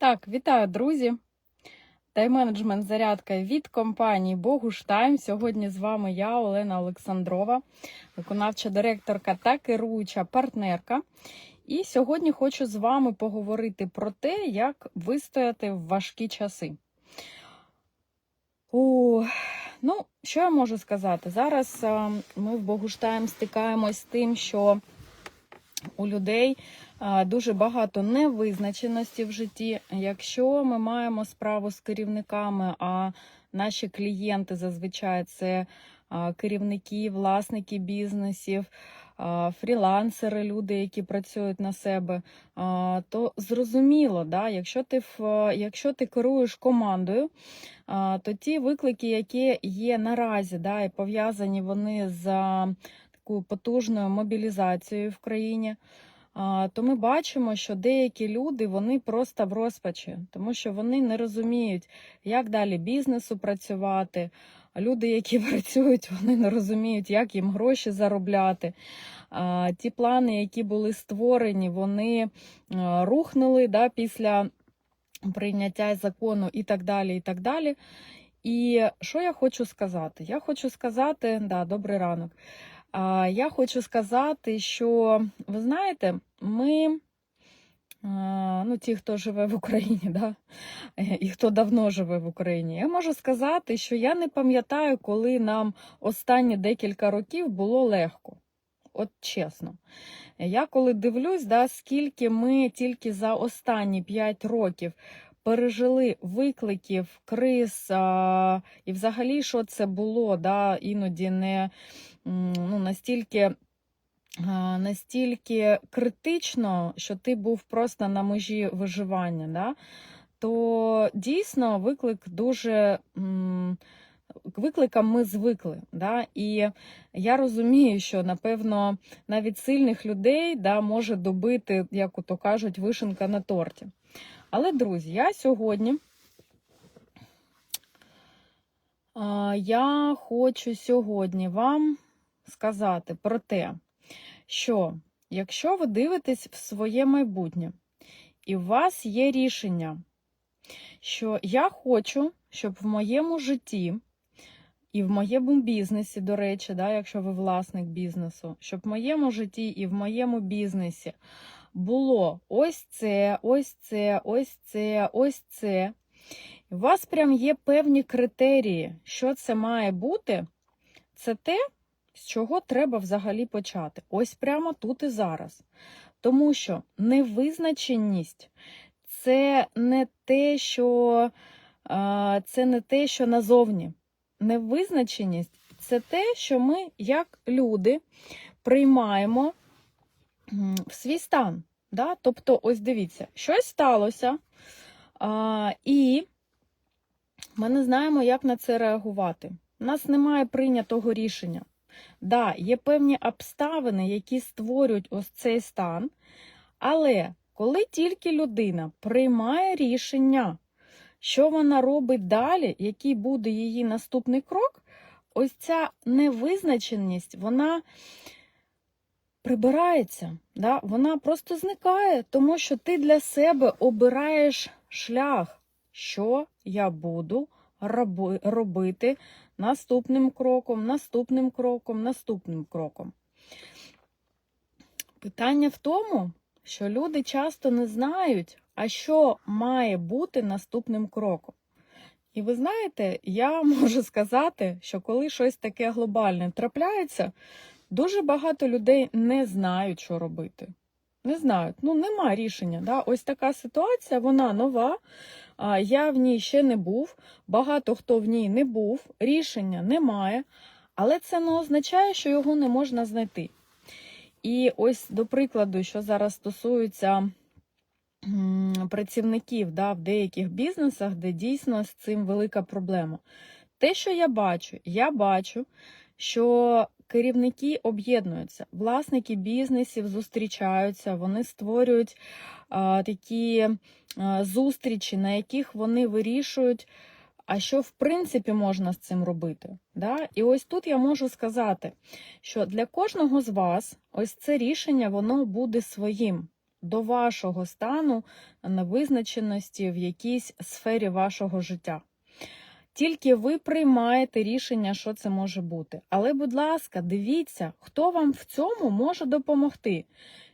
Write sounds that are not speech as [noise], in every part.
Так, вітаю, друзі! Тайм-менеджмент зарядка від компанії Богуштайм. Сьогодні з вами я, Олена Олександрова, виконавча директорка та керуюча партнерка. І сьогодні хочу з вами поговорити про те, як вистояти в важкі часи. О, ну, що я можу сказати? Зараз е, ми в Богуштайм стикаємось з тим, що у людей дуже багато невизначеності в житті. Якщо ми маємо справу з керівниками, а наші клієнти зазвичай це керівники, власники бізнесів, фрілансери, люди, які працюють на себе, то зрозуміло, да, якщо ти якщо ти керуєш командою, то ті виклики, які є наразі, да, і пов'язані вони з такою потужною мобілізацією в країні то ми бачимо, що деякі люди вони просто в розпачі, тому що вони не розуміють, як далі бізнесу працювати. Люди, які [laughs] працюють, вони не розуміють, як їм гроші заробляти. Ті плани, які були створені, вони рухнули да, після прийняття закону і так далі. І так далі. І що я хочу сказати? Я хочу сказати, да, добрий ранок. Я хочу сказати, що ви знаєте, ми, ну, ті, хто живе в Україні, [laughs] да, і хто давно живе в Україні, я можу сказати, що я не пам'ятаю, коли нам останні декілька років було легко. От чесно. Я коли дивлюсь, да, скільки ми тільки за останні 5 років пережили викликів, криз, а, і взагалі, що це було, да, іноді не ну, настільки. Настільки критично, що ти був просто на межі виживання, да? то дійсно виклик дуже викликам ми звикли. Да? І я розумію, що напевно навіть сильних людей да, може добити, як то кажуть, вишенка на торті. Але, друзі, я сьогодні я хочу сьогодні вам сказати про те, що якщо ви дивитесь в своє майбутнє, і у вас є рішення, що я хочу, щоб в моєму житті і в моєму бізнесі, до речі, да, якщо ви власник бізнесу, щоб в моєму житті і в моєму бізнесі було ось це, ось це, ось це, ось це. У вас прям є певні критерії, що це має бути, це те, з чого треба взагалі почати. Ось прямо тут і зараз. Тому що невизначеність це не те, що це не те, що назовні. Невизначеність це те, що ми, як люди, приймаємо в свій стан. Да? Тобто, ось дивіться, щось сталося, і ми не знаємо, як на це реагувати. У нас немає прийнятого рішення. Да, Є певні обставини, які створюють ось цей стан. Але коли тільки людина приймає рішення, що вона робить далі, який буде її наступний крок, ось ця невизначеність, вона прибирається, да? вона просто зникає, тому що ти для себе обираєш шлях, що я буду робити наступним кроком, наступним кроком, наступним кроком. Питання в тому, що люди часто не знають, а що має бути наступним кроком. І ви знаєте, я [laughs] можу сказати, що коли щось таке глобальне трапляється, дуже багато людей не знають, що робити. Не знають, ну нема рішення. Да? Ось така ситуація, вона нова, я в ній ще не був, багато хто в ній не був, рішення немає, але це не означає, що його не можна знайти. І ось, до прикладу, що зараз стосується працівників да, в деяких бізнесах, де дійсно з цим велика проблема. Те, що я бачу, я бачу, що керівники об'єднуються, власники бізнесів зустрічаються, вони створюють а, такі а, зустрічі, на яких вони вирішують, а що в принципі можна з цим робити. Да? І ось тут я можу сказати, що для кожного з вас ось це рішення воно буде своїм. до вашого стану невизначеності в якійсь сфері вашого життя. Тільки ви приймаєте рішення, що це може бути. Але, будь ласка, дивіться, хто вам в цьому може допомогти.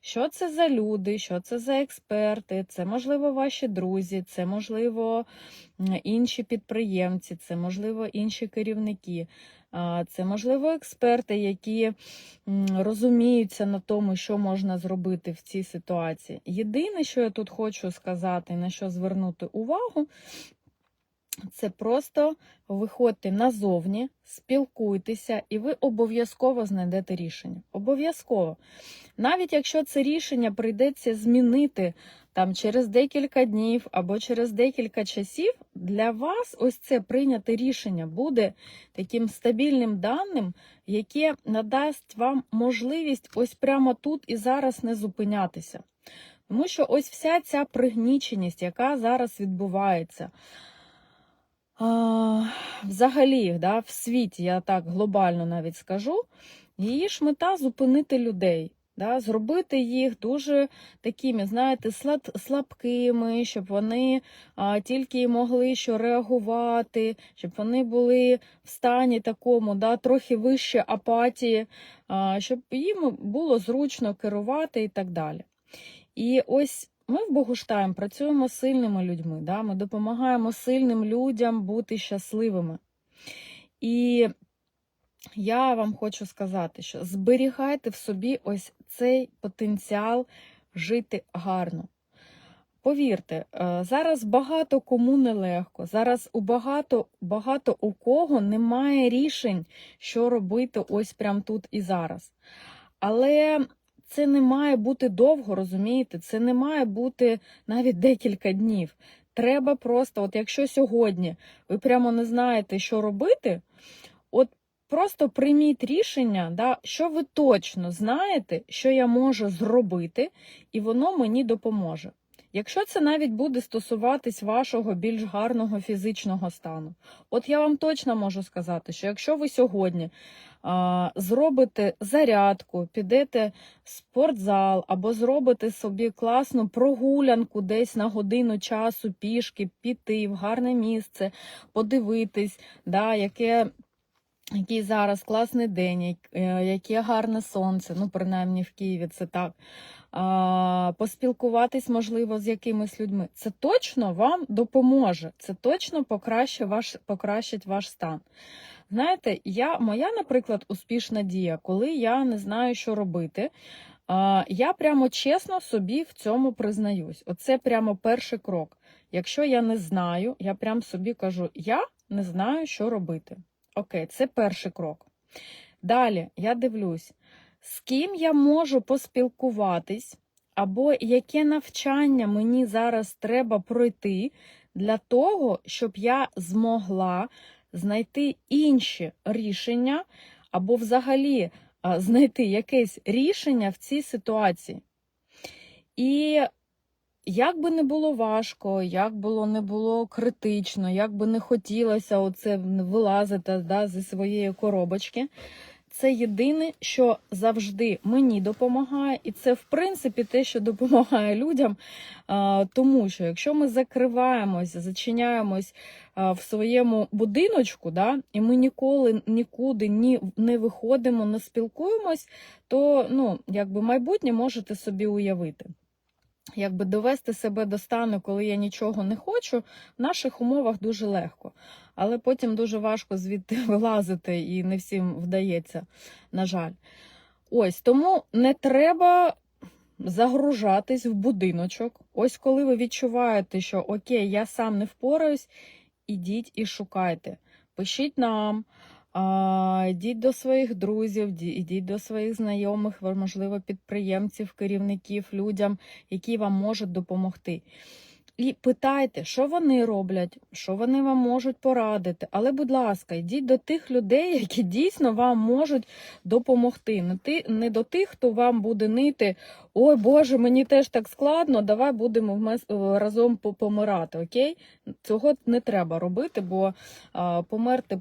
Що це за люди, що це за експерти, це, можливо, ваші друзі, це, можливо, інші підприємці, це, можливо, інші керівники, це, можливо, експерти, які розуміються на тому, що можна зробити в цій ситуації. Єдине, що я тут хочу сказати, на що звернути увагу, це просто виходьте назовні, спілкуйтеся, і ви обов'язково знайдете рішення. Обов'язково. Навіть якщо це рішення прийдеться змінити там через декілька днів або через декілька часів, для вас ось це прийняте рішення буде таким стабільним даним, яке надасть вам можливість ось прямо тут і зараз не зупинятися. Тому що ось вся ця пригніченість, яка зараз відбувається. Взагалі, да, в світі, я так глобально навіть скажу, її ж мета зупинити людей, да, зробити їх дуже такими, знаєте, слабкими, щоб вони а, тільки могли що реагувати, щоб вони були в стані такому, да, трохи вище апатії, а, щоб їм було зручно керувати і так далі. І ось ми в Богуштайм працюємо з сильними людьми, да? ми допомагаємо сильним людям бути щасливими. І я вам хочу сказати, що зберігайте в собі ось цей потенціал жити гарно. Повірте, е, зараз багато кому нелегко. Зараз у багато, багато у кого немає рішень, що робити ось прямо тут і зараз. Але це не має бути довго, розумієте? Це не має бути навіть декілька днів. Треба просто, от якщо сьогодні ви прямо не знаєте, що робити, от просто прийміть рішення, да, що ви точно знаєте, що я можу зробити, і воно мені допоможе. Якщо це навіть буде стосуватись вашого більш гарного фізичного стану, от я вам точно можу сказати, що якщо ви сьогодні а, зробите зарядку, підете в спортзал або зробите собі класну прогулянку десь на годину часу пішки, піти в гарне місце, подивитись, да, яке. Який зараз класний день, е, яке гарне сонце, ну принаймні в Києві це так. А, поспілкуватись, можливо, з якимись людьми. Це точно вам допоможе, це точно покращить ваш, покращить ваш стан. Знаєте, я, моя, наприклад, успішна дія, коли я не знаю, що робити. а, Я прямо чесно собі в цьому признаюсь. Оце прямо перший крок. Якщо я не знаю, я прям собі кажу: я не знаю, що робити. Окей, це перший крок. Далі я дивлюсь, з ким я можу поспілкуватись, або яке навчання мені зараз треба пройти для того, щоб я змогла знайти інші рішення, або взагалі знайти якесь рішення в цій ситуації. І як би не було важко, як було не було критично, як би не хотілося оце вилазити да, зі своєї коробочки, це єдине, що завжди мені допомагає, і це, в принципі, те, що допомагає людям. Тому що якщо ми закриваємось, зачиняємось в своєму будиночку, да, і ми ніколи нікуди ні, не виходимо, не спілкуємось, то ну, якби майбутнє можете собі уявити. Якби довести себе до стану, коли я нічого не хочу, в наших умовах дуже легко. Але потім дуже важко звідти [laughs] вилазити, і не всім вдається, на жаль. Ось тому не треба загружатись в будиночок. Ось коли ви відчуваєте, що окей, я сам не впораюсь, ідіть і шукайте. Пишіть нам. Йдіть до своїх друзів, ді- йдіть до своїх знайомих, можливо, підприємців, керівників, людям, які вам можуть допомогти. І питайте, що вони роблять, що вони вам можуть порадити. Але, будь ласка, йдіть до тих людей, [laughs] які дійсно вам можуть допомогти. Не, до тих, хто вам буде нити. Ой, Боже, мені теж так складно, давай будемо вмес- разом помирати. Окей? Цього не треба робити, бо померти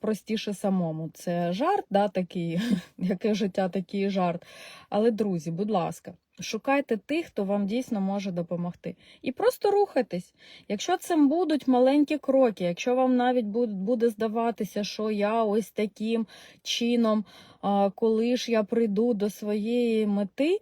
простіше самому. Це жарт, да, такий, [laughs] яке життя, такий жарт. Але, друзі, будь ласка, Шукайте тих, хто вам дійсно може допомогти. І просто рухайтесь. Якщо це будуть маленькі кроки, якщо вам навіть буде, здаватися, що я ось таким чином, коли ж я прийду до своєї мети,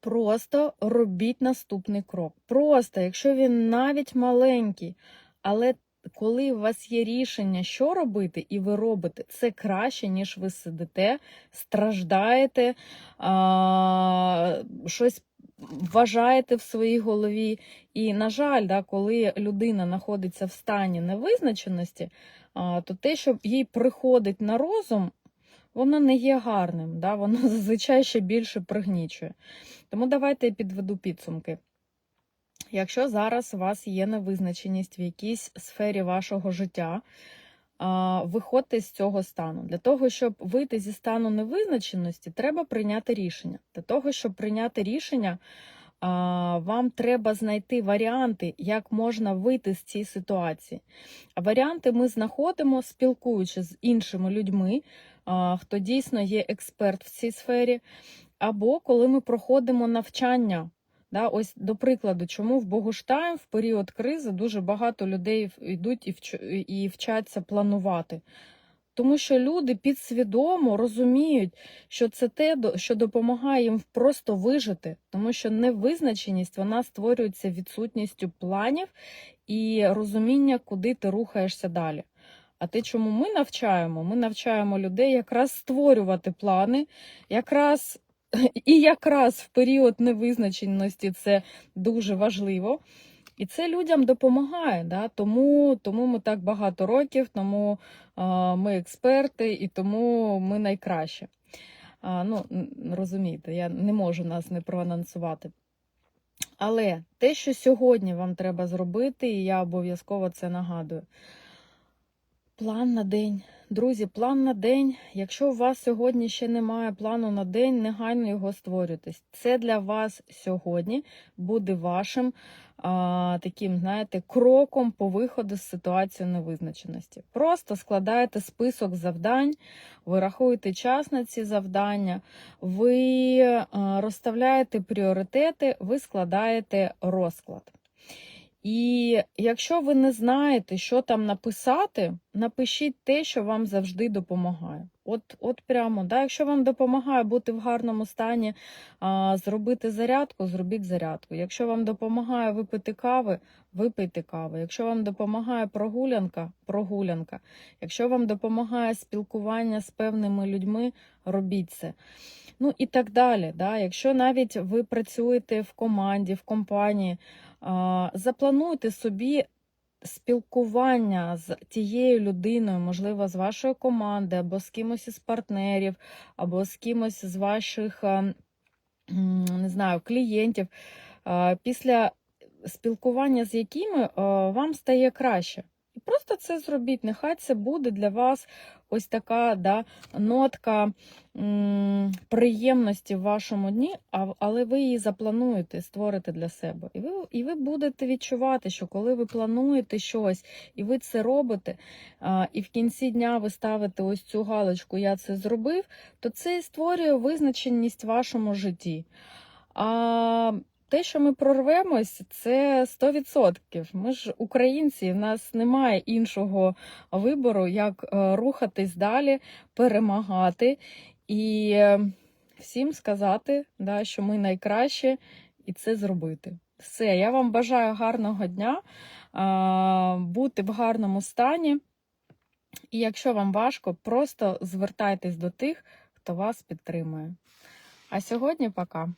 просто робіть наступний крок. Просто, якщо він навіть маленький, але коли у вас є рішення, що робити, і ви робите, це краще, ніж ви сидите, страждаєте, а, щось вважаєте в своїй голові. І, на жаль, да, коли людина знаходиться в стані невизначеності, а, то те, що їй приходить на розум, воно не є гарним, да, воно [laughs] зазвичай ще більше пригнічує. Тому давайте я підведу підсумки. Якщо зараз у вас є невизначеність в якійсь сфері вашого життя, виходьте з цього стану. Для того, щоб вийти зі стану невизначеності, треба прийняти рішення. Для того, щоб прийняти рішення, вам треба знайти варіанти, як можна вийти з цієї ситуації. А варіанти ми знаходимо, спілкуючись з іншими людьми, хто дійсно є експерт в цій сфері, або коли ми проходимо навчання. Да, ось до прикладу, чому в Богуштайм в період кризи дуже багато людей йдуть і, вч... і вчаться планувати. Тому що люди підсвідомо розуміють, що це те, що допомагає їм просто вижити, тому що невизначеність вона створюється відсутністю планів і розуміння, куди ти рухаєшся далі. А те, чому ми навчаємо? Ми навчаємо людей якраз створювати плани, якраз і якраз в період невизначеності це дуже важливо. І це людям допомагає. Да? Тому, тому ми так багато років, тому а, ми експерти і тому ми найкраще. А, ну, розумієте, я не можу нас не проанонсувати. Але те, що сьогодні вам треба зробити, і я обов'язково це нагадую. План на день. Друзі, план на день. Якщо у вас сьогодні ще немає плану на день, негайно його створюйте. Це для вас сьогодні буде вашим а, таким, знаєте, кроком по виходу з ситуації невизначеності. Просто складаєте список завдань, ви рахуєте час на ці завдання, ви а, розставляєте пріоритети, ви складаєте розклад. І якщо ви не знаєте, що там написати, напишіть те, що вам завжди допомагає. От, от прямо, да? якщо вам допомагає бути в гарному стані, а, зробити зарядку, зробіть зарядку. Якщо вам допомагає випити кави, випийте кави. Якщо вам допомагає прогулянка, прогулянка. Якщо вам допомагає спілкування з певними людьми, робіть це. Ну і так далі. Да? Якщо навіть ви працюєте в команді, в компанії, Заплануйте собі спілкування з тією людиною, можливо, з вашої команди, або з кимось із партнерів, або з кимось з ваших не знаю, клієнтів, після спілкування з якими вам стає краще. І просто це зробіть. Нехай це буде для вас ось така да, нотка приємності в вашому дні, але ви її заплануєте, створите для себе. І ви, і ви будете відчувати, що коли ви плануєте щось і ви це робите, а, і в кінці дня ви ставите ось цю галочку Я це зробив, то це створює визначеність в вашому житті. А те, що ми прорвемось, це 100%. Ми ж українці, в нас немає іншого вибору, як е, рухатись далі, перемагати і е, всім сказати, да, що ми найкраще, і це зробити. Все, я вам бажаю гарного дня, бути в гарному стані. І якщо вам важко, просто звертайтесь до тих, хто вас підтримує. А сьогодні пока.